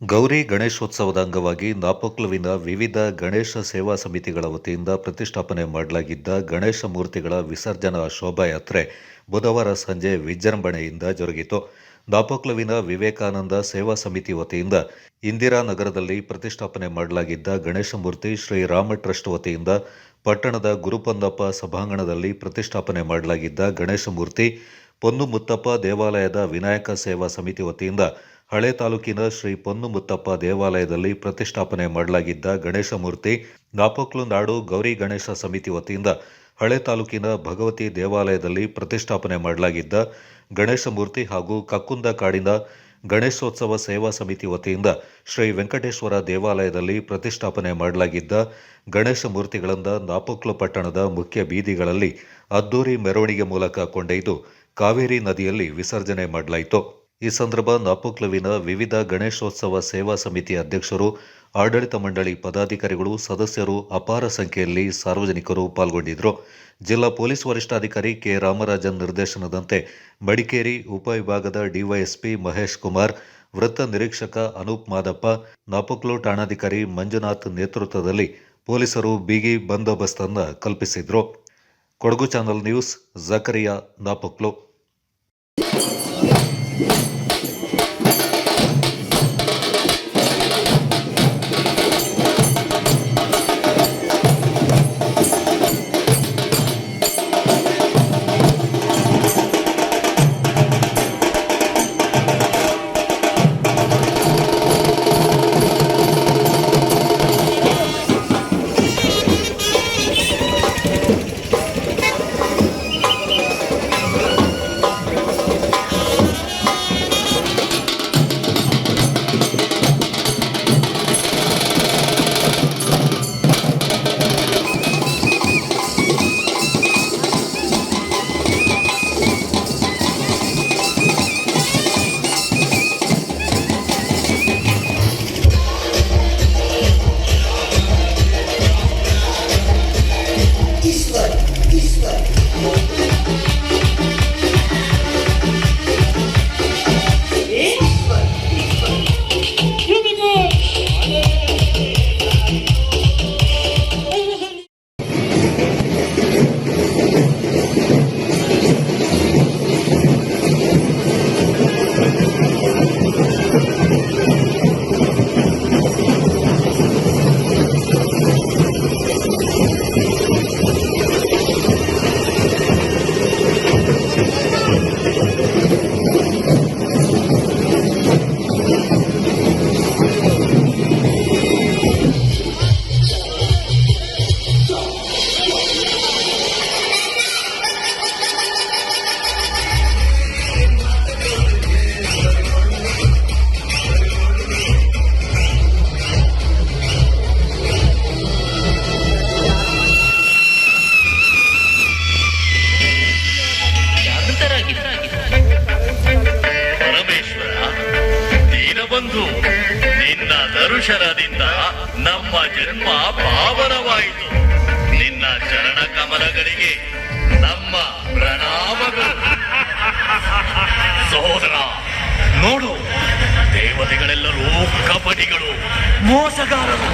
ಗೌರಿ ಗಣೇಶೋತ್ಸವದ ಅಂಗವಾಗಿ ನಾಪೋಕ್ಲುವಿನ ವಿವಿಧ ಗಣೇಶ ಸೇವಾ ಸಮಿತಿಗಳ ವತಿಯಿಂದ ಪ್ರತಿಷ್ಠಾಪನೆ ಮಾಡಲಾಗಿದ್ದ ಗಣೇಶ ಮೂರ್ತಿಗಳ ವಿಸರ್ಜನಾ ಶೋಭಾಯಾತ್ರೆ ಬುಧವಾರ ಸಂಜೆ ವಿಜೃಂಭಣೆಯಿಂದ ಜರುಗಿತು. ನಾಪೋಕ್ಲುವಿನ ವಿವೇಕಾನಂದ ಸೇವಾ ಸಮಿತಿ ವತಿಯಿಂದ ಇಂದಿರಾನಗರದಲ್ಲಿ ಪ್ರತಿಷ್ಠಾಪನೆ ಮಾಡಲಾಗಿದ್ದ ಗಣೇಶ ಮೂರ್ತಿ ಶ್ರೀ ರಾಮ ಟ್ರಸ್ಟ್ ವತಿಯಿಂದ ಪಟ್ಟಣದ ಗುರುಪಂದಪ್ಪ ಸಭಾಂಗಣದಲ್ಲಿ ಪ್ರತಿಷ್ಠಾಪನೆ ಮಾಡಲಾಗಿದ್ದ ಗಣೇಶ ಮೂರ್ತಿ ಪೊನ್ನು ಮುತ್ತಪ್ಪ ದೇವಾಲಯದ ವಿನಾಯಕ ಸೇವಾ ಸಮಿತಿ ವತಿಯಿಂದ ಹಳೆ ತಾಲೂಕಿನ ಶ್ರೀ ಪೊನ್ನು ಮುತ್ತಪ್ಪ ದೇವಾಲಯದಲ್ಲಿ ಪ್ರತಿಷ್ಠಾಪನೆ ಮಾಡಲಾಗಿದ್ದ ಗಣೇಶ ಮೂರ್ತಿ ನಾಪೋಕ್ಲು ನಾಡು ಗೌರಿ ಗಣೇಶ ಸಮಿತಿ ವತಿಯಿಂದ ಹಳೆ ತಾಲೂಕಿನ ಭಗವತಿ ದೇವಾಲಯದಲ್ಲಿ ಪ್ರತಿಷ್ಠಾಪನೆ ಮಾಡಲಾಗಿದ್ದ ಗಣೇಶ ಮೂರ್ತಿ ಹಾಗೂ ಕಕ್ಕುಂದ ಕಾಡಿನ ಗಣೇಶೋತ್ಸವ ಸೇವಾ ಸಮಿತಿ ವತಿಯಿಂದ ಶ್ರೀ ವೆಂಕಟೇಶ್ವರ ದೇವಾಲಯದಲ್ಲಿ ಪ್ರತಿಷ್ಠಾಪನೆ ಮಾಡಲಾಗಿದ್ದ ಗಣೇಶ ಮೂರ್ತಿಗಳಿಂದ ನಾಪೋಕ್ಲು ಪಟ್ಟಣದ ಮುಖ್ಯ ಬೀದಿಗಳಲ್ಲಿ ಅದ್ದೂರಿ ಮೆರವಣಿಗೆ ಮೂಲಕ ಕೊಂಡೊಯ್ದು ಕಾವೇರಿ ನದಿಯಲ್ಲಿ ವಿಸರ್ಜನೆ ಮಾಡಲಾಯಿತು. ಈ ಸಂದರ್ಭ ನಾಪೊಕ್ಲುವಿನ ವಿವಿಧ ಗಣೇಶೋತ್ಸವ ಸೇವಾ ಸಮಿತಿ ಅಧ್ಯಕ್ಷರು, ಆಡಳಿತ ಮಂಡಳಿ ಪದಾಧಿಕಾರಿಗಳು, ಸದಸ್ಯರು ಅಪಾರ ಸಂಖ್ಯೆಯಲ್ಲಿ ಸಾರ್ವಜನಿಕರು ಪಾಲ್ಗೊಂಡಿದ್ದರು. ಜಿಲ್ಲಾ ಪೊಲೀಸ್ ವರಿಷ್ಠಾಧಿಕಾರಿ ಕೆ. ರಾಮರಾಜನ್ ನಿರ್ದೇಶನದಂತೆ ಮಡಿಕೇರಿ ಉಪವಿಭಾಗದ ಡಿವೈಎಸ್ಪಿ ಮಹೇಶ್ ಕುಮಾರ್, ವೃತ್ತ ನಿರೀಕ್ಷಕ ಅನೂಪ್ ಮಾದಪ್ಪ, ನಾಪುಕ್ಲು ಠಾಣಾಧಿಕಾರಿ ಮಂಜುನಾಥ್ ನೇತೃತ್ವದಲ್ಲಿ ಪೊಲೀಸರು ಬಿಗಿ ಬಂದೋಬಸ್ತನ್ನು ಕಲ್ಪಿಸಿದ್ರು. Kodagu channel news, Zakariya Napoklu. ದರುಶನದಿಂದ ನಮ್ಮ ಜನ್ಮ ಪಾವನವಾಯಿತು. ನಿನ್ನ ಚರಣ ಕಮಲಗಳಿಗೆ ನಮ್ಮ ಪ್ರಣಾಮಗಳು. ಸೋದರ ನೋಡು ದೇವತೆಗಳೆಲ್ಲರೂ ಕಪಟಿಗಳು ಮೋಸಗಾರರು.